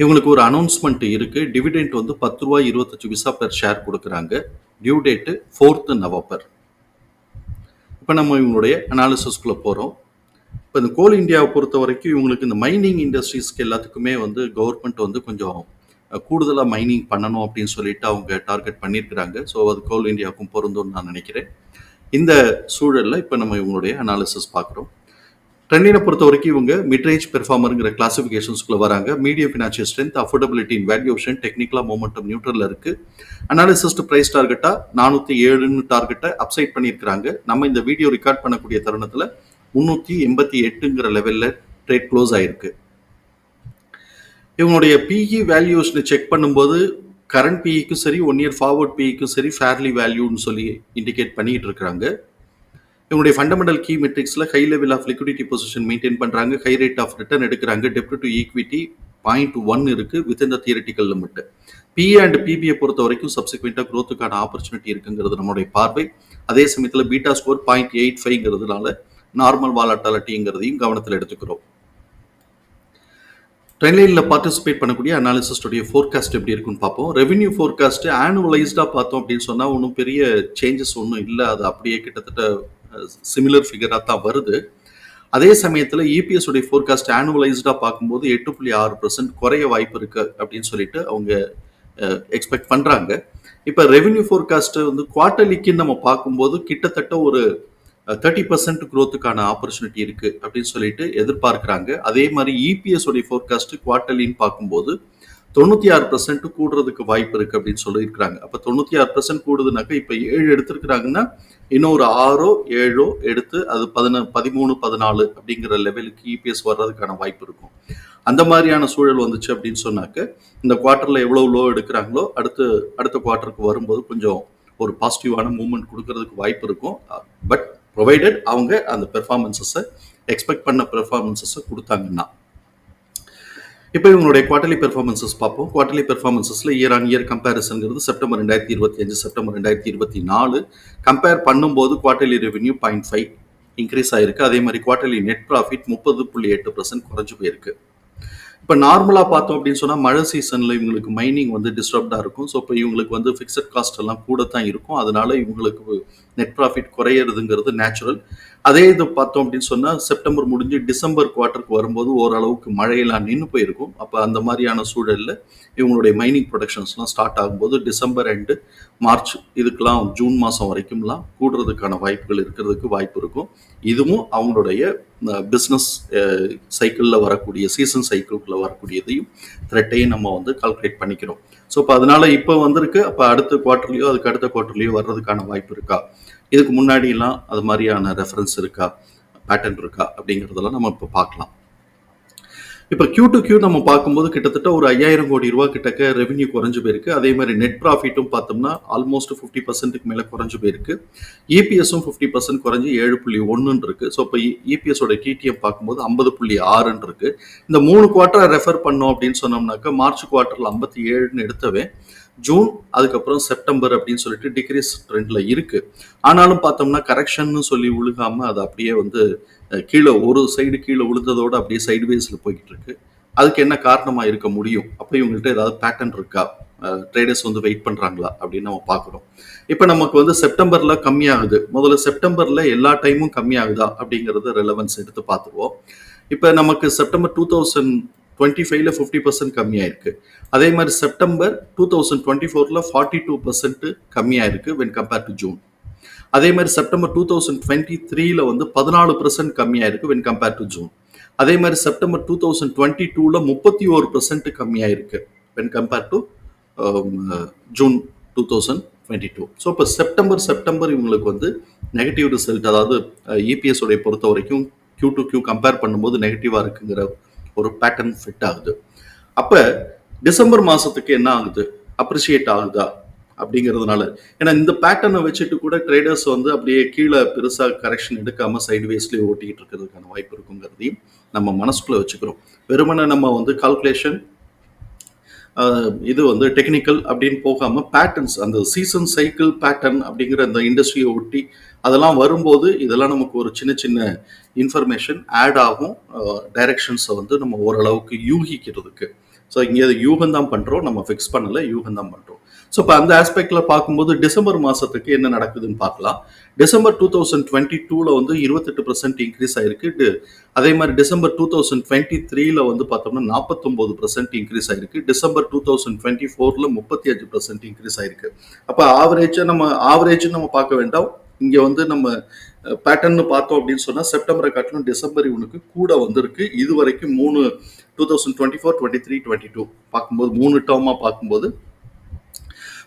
இவங்களுக்கு ஒரு அனௌன்ஸ்மெண்ட் இருக்குது டிவிடெண்ட் வந்து பத்து ரூபாய் இருபத்தஞ்சு விசா பெர் ஷேர் கொடுக்குறாங்க. டியூ டேட்டு ஃபோர்த்து நவம்பர் இப்போ நம்ம இவங்களுடைய அனாலிசிஸ்குள்ளே போகிறோம் இப்போ இந்த கோல் இந்தியாவை பொறுத்த வரைக்கும் இவங்களுக்கு இந்த மைனிங் இண்டஸ்ட்ரீஸ்க்கு எல்லாத்துக்குமே வந்து கவர்மெண்ட் வந்து கொஞ்சம் கூடுதலாக மைனிங் பண்ணணும் அப்படின்னு சொல்லிட்டு அவங்க டார்கெட் பண்ணியிருக்கிறாங்க. ஸோ அது கோல் இந்தியாவுக்கும் பொருந்தும்னு நான் நினைக்கிறேன். இந்த சூழலில் இப்போ நம்ம இவங்களுடைய அனாலிசிஸ் பார்க்குறோம். ட்ரெண்டினை பொறுத்த வரைக்கும் இவங்க மிட்ரேஜ் பெர்ஃபார்மருங்கிற கிளாசிஃபிகேஷன்ஸ்குள்ளே வராங்க. Medium financial strength affordability in valuation டெக்னிக்கலா மூமெண்டம் நியூட்ரலில் இருக்குது அனாலிசிஸ்ட் ப்ரைஸ் டார்கெட்டாக நானூற்றி ஏழுன்னு டார்கெட்டை அப்சைட் பண்ணியிருக்கிறாங்க. நம்ம இந்த வீடியோ ரெக்கார்ட் பண்ணக்கூடிய தருணத்தில் முந்நூற்றி எண்பத்தி எட்டுங்கிற லெவலில் ட்ரேட் க்ளோஸ் ஆயிருக்கு. இவங்களுடைய பிஇ வேல்யூஷனை செக் பண்ணும்போது கரண்ட் பிஇக்கும் சரி ஒன் இயர் ஃபார்வர்ட் பிஇக்கும் சரி ஃபேர்லி வேல்யூன்னு சொல்லி இண்டிகேட் பண்ணிகிட்டு இருக்கிறாங்க இவனுடைய fundamental key மெட்ரிக்ஸில் high level of liquidity position maintain பண்ணுறாங்க ஹை ரேட் ஆஃப் ரிட்டர்ன் எடுக்கிறாங்க. டெப்ட் டு ஈக்விட்டி பாயிண்ட் ஒன் இருக்கு within the theoretical limit PE and பிபியை பொறுத்த வரைக்கும் சப்சிக்வெண்ட்டாக க்ரோத்துக்கான ஆப்பர்ச்சுனிட்டி இருக்குங்கிறது நம்மளுடைய பார்வை. அதே சமயத்தில் பீட்டா ஸ்கோர் பாயிண்ட் எயிட் ஃபைவ்ங்கிறதுனால நார்மல் வாலட்டாலிட்டிங்கிறதையும் கவனத்தில் எடுத்துக்கிறோம். ட்ரெயின்லைனில் பார்ட்டிசிபேட் பண்ணக்கூடிய அனாலிசிஸ்டுடைய ஃபோர்காஸ்ட் எப்படி இருக்குன்னு பார்ப்போம். ரெவென்யூ ஃபோர்காஸ்ட்டு ஆனுவலைஸ்டாக பார்த்தோம் அப்படின்னு சொன்னால் ஒன்றும் பெரிய சேஞ்சஸ் ஒன்றும் இல்லை. அது அப்படியே கிட்டத்தட்ட சிமிலர் ஃபிகராக தான் வருது. அதே சமயத்தில் இபிஎஸ் உடைய ஃபோர்காஸ்ட் ஆனுவலைஸ்டாக பார்க்கும்போது எட்டு புள்ளி ஆறு பர்சன்ட் குறைய வாய்ப்பு இருக்கு அப்படின்னு சொல்லிட்டு அவங்க எக்ஸ்பெக்ட் பண்ணுறாங்க இப்போ ரெவென்யூ ஃபோர்காஸ்ட்டு வந்து குவார்டர்லிக்குன்னு நம்ம பார்க்கும்போது கிட்டத்தட்ட ஒரு தேர்ட்டி பர்சன்ட் க்ரோத்துக்கான ஆப்பர்ச்சுனிட்டி இருக்குது அப்படின்னு சொல்லிட்டு எதிர்பார்க்குறாங்க. அதே மாதிரி இபிஎஸ் உடைய ஃபோர்காஸ்ட்டு குவார்டர்லின்னு பார்க்கும்போது தொண்ணூற்றி ஆறு பர்சன்ட் கூடுறதுக்கு வாய்ப்பு இருக்குது அப்படின்னு சொல்லியிருக்கிறாங்க. அப்போ தொண்ணூற்றி ஆறு பர்சன்ட் கூடுதுனாக்கா இப்போ ஏழு எடுத்திருக்கிறாங்கன்னா இன்னும் ஒரு ஆறோ ஏழோ எடுத்து அது பதின பதிமூணு பதினாலு அப்படிங்கிற லெவலுக்கு இபிஎஸ் வர்றதுக்கான வாய்ப்பு இருக்கும். அந்த மாதிரியான சூழல் வந்துச்சு அப்படின்னு சொன்னாக்க இந்த குவார்ட்டரில் எவ்வளோ லோ எடுக்கிறாங்களோ அடுத்து அடுத்த குவார்ட்டருக்கு வரும்போது கொஞ்சம் ஒரு பாசிட்டிவான மூமெண்ட் கொடுக்கறதுக்கு வாய்ப்பு இருக்கும். பட் ப்ரொவைடட் அவங்க அந்த பெர்ஃபார்மன்சஸை எக்ஸ்பெக்ட் பண்ண பெர்ஃபார்மன்சஸை கொடுத்தாங்கன்னா. இப்போ இவங்களுடைய குவார்டர்லி பெர்ஃபார்மன்சஸ் பார்ப்போம். குவார்டர்லி பெர்ஃபார்மன்சஸில் இயர் ஆன் இயர் கம்பேரிசன்கிறது செப்டம்பர் ரெண்டாயிரத்தி இருபத்தி அஞ்சு செப்டம்பர் ரெண்டாயிரத்தி இருபத்தி நாலு. கம்பேர் பண்ணும்போது quarterly revenue point five increase ஆயிருக்கு. அதே மாதிரி குவார்டர்லி நெட் ப்ராஃபிட் முப்பது புள்ளி எட்டு பர்சன்ட் குறைஞ்சு போயிருக்கு. இப்போ நார்மலாக பார்த்தோம் அப்படின்னு சொன்னால் மழை சீசனில் இவங்களுக்கு மைனிங் வந்து டிஸ்டர்ப்டாக இருக்கும். ஸோ இப்போ இவங்களுக்கு வந்து ஃபிக்ஸட் காஸ்ட் எல்லாம் கூட தான் இருக்கும். அதனால இவங்களுக்கு நெட் ப்ராஃபிட் குறையிறதுங்கிறது நேச்சுரல் அதே இது பார்த்தோம் அப்படின்னு சொன்னால் செப்டம்பர் முடிஞ்சு டிசம்பர் குவார்ட்டருக்கு வரும்போது ஓரளவுக்கு மழையெல்லாம் நின்று போயிருக்கும். அப்போ அந்த மாதிரியான சூழலில் இவங்களுடைய மைனிங் ப்ரொடக்ஷன்ஸ்லாம் ஸ்டார்ட் ஆகும்போது டிசம்பர் அண்டு மார்ச் இதுக்கெல்லாம் ஜூன் மாதம் வரைக்கும்லாம் கூடுறதுக்கான வாய்ப்புகள் இருக்கிறதுக்கு வாய்ப்பு இருக்கும். இதுவும் அவங்களுடைய பிஸ்னஸ் சைக்கிளில் வரக்கூடிய சீசன் சைக்கிள்குள்ளே வரக்கூடியதையும் த்ரெட்டையும் நம்ம வந்து கால்குலேட் பண்ணிக்கிறோம். ஸோ இப்போ அதனால இப்போ வந்திருக்கு. அப்போ அடுத்த குவார்ட்டர்லையோ அதுக்கு அடுத்த குவார்ட்டர்லையோ வர்றதுக்கான வாய்ப்பு இருக்கா? இதுக்கு முன்னாடிலாம் அது மாதிரியான ரெஃபரன்ஸ் இருக்கா? பேட்டர்ன் இருக்கா? அப்படிங்கிறதெல்லாம் நம்ம இப்போ பார்க்கலாம். இப்போ கியூ டு கியூ நம்ம பார்க்கும்போது கிட்டத்தட்ட ஒரு ஐயாயிரம் கோடி ரூபா கிட்டக்க ரெவென்யூ குறைஞ்சு போயிருக்கு. அதே மாதிரி நெட் ப்ராஃபிட்டும் பார்த்தோம்னா ஆல்மோஸ்ட் ஃபிஃப்டி பர்சன்ட்டுக்கு மேலே குறைஞ்சு போயிருக்கு. இபிஎஸும் ஃபிஃப்டி பர்சன்ட் குறைஞ்சி ஏழு புள்ளி ஒன்றுன்னு இருக்கு ஸோ இப்போ இபிஎஸோட டிடிஎம் பார்க்கும்போது ஐம்பது புள்ளி ஆறுன்னு இருக்கு இந்த மூணு குவார்ட்டரை ரெஃபர் பண்ணோம் அப்படின்னு சொன்னோம்னாக்கா மார்ச் குவார்ட்டரில் ஐம்பத்தி ஏழுன்னு எடுத்தவே ஜூன் அதுக்கப்புறம் செப்டம்பர் அப்படின்னு சொல்லிட்டு டிக்ரீஸ் ட்ரெண்டில் இருக்குது ஆனாலும் பார்த்தோம்னா கரெக்ஷன்னு சொல்லி உழுகாமல் அது அப்படியே வந்து கீழே ஒரு சைடு கீழே விழுந்ததோட அப்படியே சைடு போய்கிட்டு இருக்கு. அதுக்கு என்ன காரணமாக இருக்க முடியும்? அப்போ இவங்கள்ட்ட ஏதாவது பேட்டர்ன் இருக்கா? ட்ரேடர்ஸ் வந்து வெயிட் பண்ணுறாங்களா அப்படின்னு நம்ம பார்க்குறோம் இப்போ நமக்கு வந்து செப்டம்பரில் கம்மியாகுது. முதல்ல செப்டம்பரில் எல்லா டைமும் கம்மியாகுதா அப்படிங்கிறத ரெலவன்ஸ் எடுத்து பார்த்துருவோம் இப்போ நமக்கு செப்டம்பர் டூ தௌசண்ட் டுவெண்ட்டி ஃபைவ்ல ஃபிஃப்டி பர்சன்ட் கம்மியாயிருக்கு. அதே மாதிரி செப்டம்பர் டூ தௌசண்ட் டுவெண்ட்டி ஃபோரில் ஃபார்ட்டி டூ பர்சன்ட் கம்மியாயிருக்கு வென் கம்பேர் டு ஜூன் அதே மாதிரி செப்டம்பர் டூ தௌசண்ட் டுவெண்ட்டி த்ரீல வந்து பதினாலு பர்சன்ட் கம்மியாயிருக்கு வென் கம்பேர் டு ஜூன் அதே மாதிரி செப்டம்பர் டூ தௌசண்ட் டுவெண்ட்டி டூவில் முப்பத்தி ஒரு percent கம்மியாயிருக்கு when compare to June two thousand twenty two so இப்போ செப்டம்பர் செப்டம்பர் இவங்களுக்கு வந்து நெகட்டிவ் ரிசல்ட் அதாவது uh, இபிஎஸ் உடைய பொறுத்த வரைக்கும் கியூ டு கியூ கம்பேர் பண்ணும்போது நெகட்டிவாக இருக்குங்கிற ஒரு பேட்டர்ன் ஃபிட் ஆகுது. அப்போ டிசம்பர் மாசத்துக்கு என்ன ஆகுது? அப்ரிஷியேட் ஆகுதா? அப்படிங்கிறதுனால. ஏன்னா இந்த பேட்டர்னை வச்சுட்டு கூட ட்ரேடர்ஸ் வந்து அப்படியே கீழே பெருசாக கரெக்ஷன் எடுக்காம சைட்வேஸ்லேயே ஓட்டிகிட்டு இருக்கிறதுக்கான வாய்ப்பு இருக்குங்கிறதையும் நம்ம மனசுக்குள்ள வச்சுக்கிறோம். வெறுமனே நம்ம வந்து கால்குலேஷன் இது வந்து டெக்னிக்கல் அப்படின்னு போகாம பேட்டர்ன்ஸ் அந்த சீசன் சைக்கிள் பேட்டர்ன் அப்படிங்கிற அந்த இண்டஸ்ட்ரியை ஒட்டி அதெல்லாம் வரும்போது இதெல்லாம் நமக்கு ஒரு சின்ன சின்ன இன்ஃபர்மேஷன் ஆட் ஆகும். டைரக்ஷன்ஸை வந்து நம்ம ஓரளவுக்கு யூகிக்கிறதுக்கு. ஸோ இங்கே யூகம் தான் பண்ணுறோம் நம்ம ஃபிக்ஸ் பண்ணலை யூகம் தான் பண்ணுறோம் ஸோ இப்போ அந்த ஆஸ்பெக்டில் பார்க்கும்போது டிசம்பர் மாதத்துக்கு என்ன நடக்குதுன்னு பார்க்கலாம். டிசம்பர் டூ தௌசண்ட் டுவெண்ட்டி டூவில் வந்து இருபத்தெட்டு பர்சன்ட் இன்க்ரீஸ் ஆயிருக்கு. அதே மாதிரி டிசம்பர் டூ தௌசண்ட் டுவெண்ட்டி த்ரீல வந்து பார்த்தோம்னா நாற்பத்தொம்போது பர்சன்ட் இன்க்ரீஸ் ஆயிருக்கு. டிசம்பர் டூ தௌசண்ட் டுவெண்ட்டி ஃபோரில் முப்பத்தி அஞ்சு பர்சன்ட் இன்க்ரீஸ் ஆயிருக்கு. அப்போ ஆவரேஜாக நம்ம ஆவரேஜ் நம்ம பார்க்க வேண்டாம். இங்கே வந்து நம்ம பேட்டர்ன்னு பார்த்தோம் அப்படின்னு சொன்னால் செப்டம்பரை காட்டிலும் டிசம்பர் இவனுக்கு கூட வந்திருக்கு. இது வரைக்கும் மூணு two thousand twenty four twenty three twenty two பார்க்கும்போது மூணு டேர்மாக பார்க்கும்போது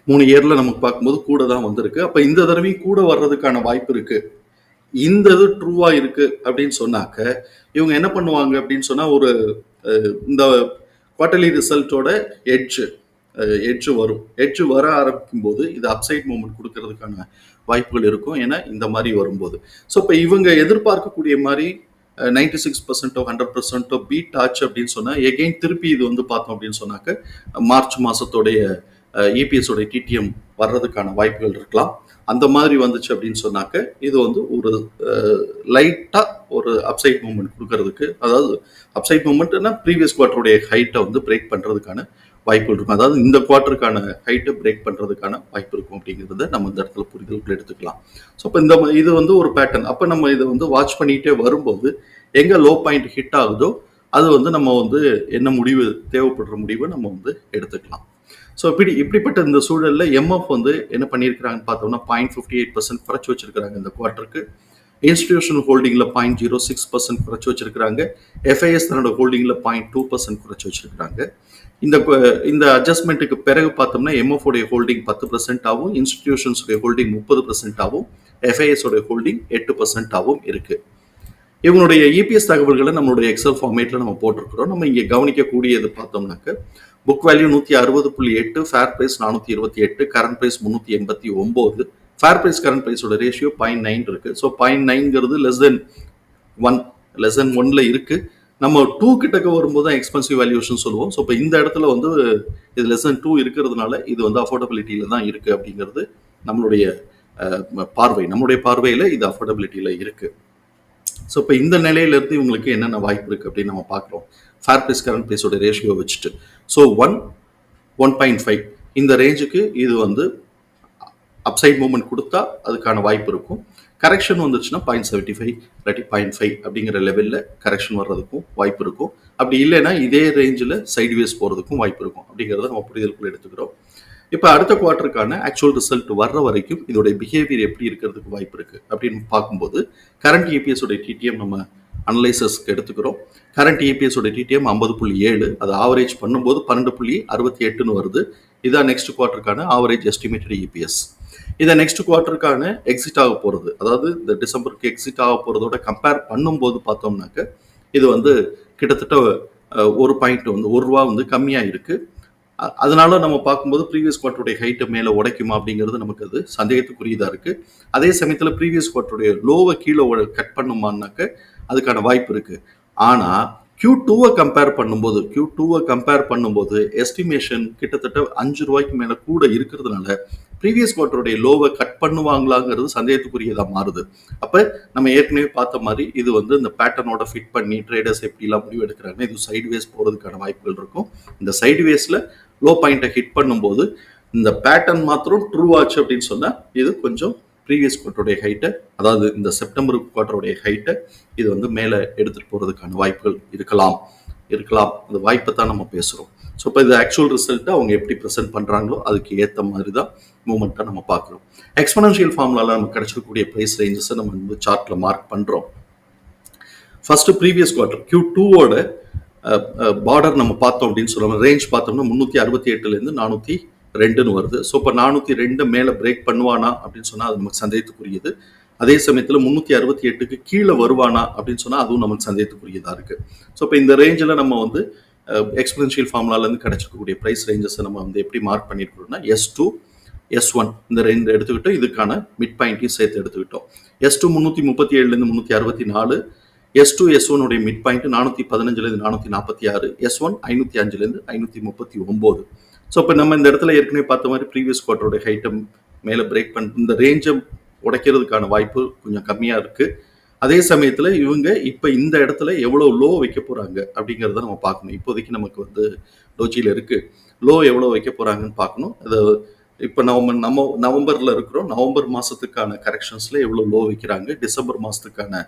மூணு இயர்ல நமக்கு பார்க்கும்போது கூட தான் வந்திருக்கு. அப்ப இந்த தடவையும் கூட வர்றதுக்கான வாய்ப்பு இருக்கு. இந்த இது ட்ரூவா இருக்கு அப்படின்னு சொன்னாக்க இவங்க என்ன பண்ணுவாங்க அப்படின்னு சொன்னா ஒரு இந்த குவார்டர்லி ரிசல்ட்டோட எட்ஜ் எட்ஜு வரும். எட்ஜு வர ஆரம்பிக்கும் போது இது அப்சைட் மூமெண்ட் கொடுக்கறதுக்கான வாய்ப்புகள் இருக்கும் ஏன்னா இந்த மாதிரி வரும்போது. ஸோ இப்போ இவங்க எதிர்பார்க்கக்கூடிய மாதிரி நைன்டி சிக்ஸ் பர்சன்டோ ஹண்ட்ரட் பர்சன்டோ பீட் ஆச்சு அப்படின்னு சொன்னால் எகெயின் திருப்பி இது வந்து பார்த்தோம் அப்படின்னு சொன்னாக்க மார்ச் மாதத்தோடைய ஏபிஎஸோடைய டிடிஎம் வர்றதுக்கான வாய்ப்புகள் இருக்கலாம். அந்த மாதிரி வந்துச்சு அப்படின்னு சொன்னாக்க இது வந்து ஒரு லைட்டாக ஒரு அப்சைட் மூமெண்ட் கொடுக்கறதுக்கு அதாவது அப்சைட் மூமெண்ட்னா ப்ரீவியஸ் குவார்ட்டருடைய ஹைட்டை வந்து பிரேக் பண்ணுறதுக்கான வாய்ப்புகள் இருக்கும். அதாவது இந்த குவார்ட்டருக்கான ஹைட்டை பிரேக் பண்ணுறதுக்கான வாய்ப்பு இருக்கும் அப்படிங்கிறத நம்ம இந்த இடத்துல புரிதலுக்குள்ள எடுத்துக்கலாம். ஸோ இப்போ இந்த இது வந்து ஒரு பேட்டர்ன் அப்போ நம்ம இதை வந்து வாட்ச் பண்ணிகிட்டே வரும்போது எங்கே லோ பாயிண்ட் ஹிட் ஆகுதோ அது வந்து நம்ம வந்து என்ன முடிவு தேவைப்படுற முடிவை நம்ம வந்து எடுத்துக்கலாம். ஸோ இப்படி இப்படிப்பட்ட இந்த சூழலில் எம்எஃப் வந்து என்ன பண்ணியிருக்கிறாங்கன்னு பார்த்தோம்னா பாயிண்ட் ஃபிஃப்டி எயிட் பர்சன்ட் குறைச்சி வச்சிருக்கிறாங்க இந்த குவார்ட்டருக்கு இன்ஸ்டிடியூஷனல் ஹோல்டிங்கில் பாயிண்ட் ஜீரோ சிக்ஸ் பர்சன்ட் குறைச்சி வச்சிருக்கிறாங்க. எஃப்ஐஎஸ் தன்னோட ஹோல்டிங்கில் பாயிண்ட் டூ பர்சன்ட் குறைச்சி வச்சிருக்கிறாங்க. இந்த இந்த அட்ஜஸ்ட்மெண்ட்டுக்கு பிறகு பார்த்தோம்னா எம்எஃப் உடைய ஹோல்டிங் பத்து பர்சன்ட் ஆகும். இன்ஸ்டிடியூஷன்ஸுடைய ஹோல்டிங் முப்பது பர்சன்ட் ஆகும். எஃப்ஐஎஸோடைய ஹோல்டிங் எட்டு பர்சன்ட் ஆகும் இருக்கு. இவங்களுடைய இபிஎஸ் தகவல்களை நம்மளுடைய எக்ஸல் ஃபார்மேட்டில் நம்ம போட்டிருக்கிறோம். நம்ம இங்கே கவனிக்கக்கூடியது பார்த்தோம்னாக்க புக் வேல்யூ நூற்றி அறுபது புள்ளி எட்டு ஃபேர் ப்ரைஸ் நானூற்றி இருபத்தி எட்டு கரண்ட் ப்ரைஸ் முந்நூற்றி எண்பத்தி ஒம்பது. ஃபேர் ப்ரைஸ் கரண்ட் ப்ரைஸோட ரேஷியோ பாயிண்ட் நைன் இருக்குது so point நைன்ங்கிறது less than one less than ஒன்ல இருக்குது நம்ம டூ கிட்டக்க வரும்போது தான் எக்ஸ்பென்சிவ் வேல்யூஷன் சொல்லுவோம். ஸோ இப்போ இந்த இடத்துல வந்து இது லெஸ் தென் டூ இருக்கிறதுனால இது வந்து அஃபோர்டபிலிட்டியில தான் இருக்குது அப்படிங்கிறது நம்மளுடைய பார்வை. நம்மளுடைய பார்வையில் இது அஃபோர்டபிலிட்டியில் இருக்குது ஸோ இப்போ இந்த நிலையிலேருந்து இவங்களுக்கு என்னென்ன வாய்ப்பு இருக்குது அப்படின்னு நம்ம பார்க்குறோம். ஃபேர் ப்ரைஸ் கரண்ட் ப்ரைஸோட ரேஷியோ வச்சுட்டு. So one one point five இந்த ரேஞ்சுக்கு இது வந்து அப்சைட் மூவ்மெண்ட் கொடுத்தா அதுக்கான வாய்ப்பு இருக்கும். கரெக்ஷன் வந்துச்சுன்னா பாயிண்ட் செவன்ட்டி ஃபைவ் இல்லாட்டி பாயிண்ட் ஃபைவ் அப்படிங்கிற லெவலில் கரெக்ஷன் வர்றதுக்கும் வாய்ப்பு இருக்கும். அப்படி இல்லைன்னா இதே ரேஞ்சில் சைட்வேஸ் போகிறதுக்கும் வாய்ப்பு இருக்கும். அப்படிங்கிறத நம்ம புரிதலுக்குள்ள எடுத்துக்கிறோம். இப்போ அடுத்த குவார்ட்டருக்கான ஆக்சுவல் ரிசல்ட் வர்ற வரைக்கும் இதோடைய பிஹேவியர் எப்படி இருக்கிறதுக்கு வாய்ப்பு இருக்குது அப்படின்னு பார்க்கும்போது கரண்ட் இபிஎஸ் உடைய டிடிஎம் நம்ம அனலைசஸ்க்கு எடுத்துக்கிறோம். கரண்ட் இபிஎஸோட டிடிஎம் ஐம்பது புள்ளி ஏழு அது ஆவரேஜ் பண்ணும்போது பன்னெண்டு புள்ளி அறுபத்தி எட்டுன்னு வருது. இதான் நெக்ஸ்ட் குவார்ட்டருக்கான ஆவரேஜ் எஸ்டிமேட்டட் இபிஎஸ் இதை நெக்ஸ்ட் குவார்ட்டருக்கான எக்ஸிட் ஆக போகிறது அதாவது இந்த டிசம்பருக்கு எக்ஸிட் ஆக போகிறதோட கம்பேர் பண்ணும்போது பார்த்தோம்னாக்க இது வந்து கிட்டத்தட்ட ஒரு பாயிண்ட் வந்து ஒரு ரூபா வந்து கம்மியாக இருக்குது அதனால நம்ம பார்க்கும்போது ப்ரீவியஸ் குவார்ட்டருடைய ஹைட்டை மேலே உடைக்குமா அப்படிங்கிறது நமக்கு அது சந்தேகத்துக்குரியதாக இருக்குது அதே சமயத்தில் ப்ரீவியஸ் குவார்ட்டருடைய லோவை கீழே கட் பண்ணுமான்னாக்க அதுக்கான வாய்ப்பு இருக்குது ஆனால் கியூ டூவை கம்பேர் பண்ணும்போது கியூ டூவை கம்பேர் பண்ணும்போது எஸ்டிமேஷன் கிட்டத்தட்ட அஞ்சு ரூபாய்க்கு மேலே கூட இருக்கிறதுனால ப்ரீவியஸ் குவார்ட்டருடைய லோவை கட் பண்ணுவாங்களாங்கிறது சந்தேகத்துக்குரியதாக மாறுது. அப்போ நம்ம ஏற்கனவே பார்த்த மாதிரி இது வந்து இந்த பேட்டர்னோட ஃபிட் பண்ணி ட்ரேடர்ஸ் எப்படிலாம் முடிவு எடுக்கிறாங்க இது சைட்வேஸ் போகிறதுக்கான வாய்ப்புகள் இருக்கும். இந்த சைட்வேஸில் லோ பாயிண்ட்டை ஹிட் பண்ணும்போது இந்த பேட்டர்ன் மாத்திரம் ட்ரூ ஆச்சு அப்படின்னு சொன்னால் இது கொஞ்சம் ப்ரீவியஸ் குவார்ட்டருடைய ஹைட்டை அதாவது இந்த செப்டம்பர் குவார்ட்டருடைய ஹைட்டை இது வந்து மேலே எடுத்துகிட்டு போகிறதுக்கான வாய்ப்புகள் இருக்கலாம். இருக்கலாம். அந்த வாய்ப்பை தான் நம்ம பேசுகிறோம் ஸோ இப்போ இது ஆக்சுவல் ரிசல்ட்டை அவங்க எப்படி ப்ரெசென்ட் பண்ணுறாங்களோ அதுக்கு ஏற்ற மாதிரி தான் மூமெண்ட்டாக நம்ம பார்க்குறோம். எக்ஸ்பனன்ஷியல் ஃபார்முலாவில் நமக்கு கிடைச்சிருக்கக்கூடிய ப்ரைஸ் ரேஞ்சஸை நம்ம வந்து சார்ட்டில் மார்க் பண்ணுறோம் ஃபஸ்ட்டு ப்ரீவியஸ் குவார்ட்டர் கியூ டூவோட பார்டர் நம்ம பார்த்தோம் அப்படின்னு சொல்லுவோம் ரேஞ்ச் பார்த்தோம்னா முந்நூற்றி அறுபத்தி எட்டுலேருந்து நானூற்றி ரெண்டுன்னு வருது. ஸோ இப்போ நானூற்றி ரெண்டு மேலே பிரேக் பண்ணுவானா அப்படின்னு சொன்னால் அது நமக்கு சந்தேகத்துக்குரியது. அதே சமயத்தில் முந்நூற்றி அறுபத்தி எட்டுக்கு கீழே வருவானா அப்படின்னு சொன்னால் அதுவும் நமக்கு சந்தேகத்துக்குரியதாக இருக்குது ஸோ இப்போ இந்த ரேஞ்சில் நம்ம வந்து எக்ஸ்பென்ஷியல் ஃபார்முலாலேருந்து கிடச்சிக்கக்கூடிய ப்ரைஸ் ரேஞ்சஸை நம்ம வந்து எப்படி மார்க் பண்ணியிருக்கிறோம்னா எஸ் டூ எஸ் ஒன் இந்த ரெண்டு எடுத்துக்கிட்டோம். இதுக்கான மிட் பாயிண்ட்டையும் சேர்த்து எடுத்துக்கிட்டோம். எஸ் டூ முந்நூற்றி முப்பத்தி ஏழுலேருந்து முந்நூற்றி அறுபத்தி நாலு எஸ் டூ எஸ் ஒனுடைய மிட் பாயிண்ட் நானூற்றி பதினஞ்சுலேருந்து நானூற்றி நாற்பத்தி ஆறு எஸ் ஒன் ஐநூற்றி அஞ்சுலேருந்து ஐநூற்றி முப்பத்தி ஒம்பது. ஸோ இப்போ நம்ம இந்த இடத்துல ஏற்கனவே பார்த்த மாதிரி ப்ரீவியஸ் குவார்ட்டரோட ஹைட்டம் மேலே பிரேக் பண்ண இந்த ரேஞ்சை உடைக்கிறதுக்கான வாய்ப்பு கொஞ்சம் கம்மியாக இருக்குது அதே சமயத்தில் இவங்க இப்போ இந்த இடத்துல எவ்வளோ லோ வைக்க போகிறாங்க அப்படிங்கிறத நம்ம பார்க்கணும். இப்போதைக்கு நமக்கு வந்து டோச்சியில் இருக்குது லோ எவ்வளோ வைக்க போகிறாங்கன்னு பார்க்கணும். அது இப்போ நவம்பர் நம்ம நவம்பரில் இருக்கிறோம். நவம்பர் மாதத்துக்கான கரெக்ஷன்ஸில் எவ்வளோ லோ வைக்கிறாங்க? டிசம்பர் மாதத்துக்கான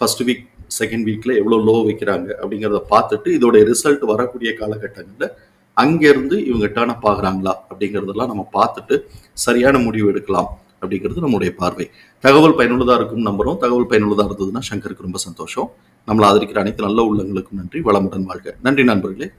ஃபர்ஸ்ட் வீக் செகண்ட் வீக்கில் எவ்வளோ லோ வைக்கிறாங்க அப்படிங்கிறத பார்த்துட்டு இதோடைய ரிசல்ட் வரக்கூடிய காலகட்டங்களில் அங்கேருந்து இவங்க டேர்ன் அப் ஆகுறாங்களா அப்படிங்கிறதெல்லாம் நம்ம பார்த்துட்டு சரியான முடிவு எடுக்கலாம் அப்படிங்கிறது நம்முடைய பார்வை. தகவல் பயனுள்ளதாக இருக்கும் நம்புறோம். தகவல் பயனுள்ளதாக இருந்ததுன்னா சங்கருக்கு ரொம்ப சந்தோஷம். நம்மளை ஆதரிக்கிற அனைத்து நல்ல உள்ளங்களுக்கும் நன்றி. வளமுடன் வாழ்க. நன்றி நண்பர்களே.